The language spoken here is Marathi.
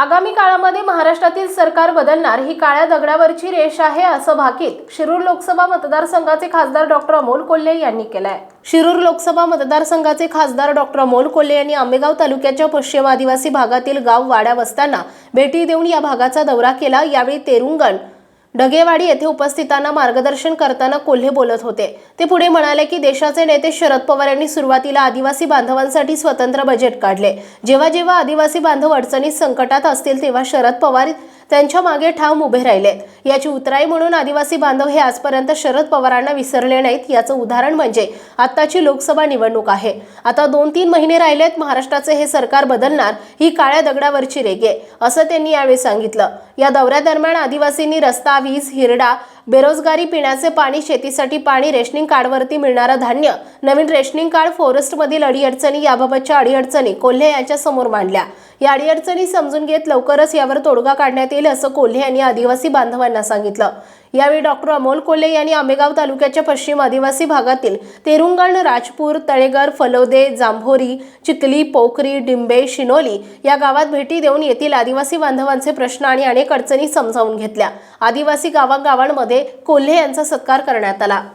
आगामी काळामध्ये महाराष्ट्रातील सरकार बदलणार ही काळ्या दगडावरची रेष आहे असं भाकीत शिरूर लोकसभा मतदारसंघाचे खासदार डॉक्टर अमोल कोल्हे यांनी केलंय. शिरूर लोकसभा मतदारसंघाचे खासदार डॉक्टर अमोल कोल्हे यांनी आंबेगाव तालुक्याच्या पश्चिम आदिवासी भागातील गाव वाड्या वस्त्यांना भेटी देऊन या भागाचा दौरा केला. यावेळी तेरुंगण ढगेवाडी येथे उपस्थितांना मार्गदर्शन करताना कोल्हे बोलत होते. ते पुढे म्हणाले की देशाचे नेते शरद पवार यांनी सुरुवातीला आदिवासी बांधवांसाठी स्वतंत्र बजेट काढले. जेव्हा जेव्हा आदिवासी बांधव अडचणीत संकटात असतील तेव्हा शरद पवार त्यांच्या मागे ठाम उभे राहिलेत याची उतराई म्हणून आदिवासी बांधव हे आजपर्यंत शरद पवारांना विसरले नाहीत. याचं उदाहरण म्हणजे आत्ताची लोकसभा निवडणूक आहे. आता दोन तीन महिने राहिलेत महाराष्ट्राचे हे सरकार बदलणार ही काळ्या दगडावरची रेगे असं त्यांनी यावेळी सांगितलं. या दौऱ्यादरम्यान आदिवासींनी रस्ता वीज हिरडा बेरोजगारी पिण्याचे पाणी शेतीसाठी पाणी रेशनिंग कार्डवरती मिळणारं धान्य नवीन रेशनिंग कार्ड फॉरेस्टमधील अडीअडचणी याबाबतच्या अडीअडचणी कोल्हे यांच्या समोर मांडल्या. या अडीअडचणी समजून घेत लवकरच यावर तोडगा काढण्यात येईल असं कोल्हे यांनी आदिवासी बांधवांना सांगितलं. यावेळी डॉक्टर अमोल कोल्हे यांनी आंबेगाव तालुक्याच्या पश्चिम आदिवासी भागातील तेरुंगण राजपूर तळेगर फलोदे जांभोरी चिखली पोखरी डिंबे शिनोली या गावात भेटी देऊन येथील आदिवासी बांधवांचे प्रश्न आणि अनेक अडचणी समजावून घेतल्या. आदिवासी गावागावांमध्ये कोल्हे यांचा सत्कार करण्यात आला.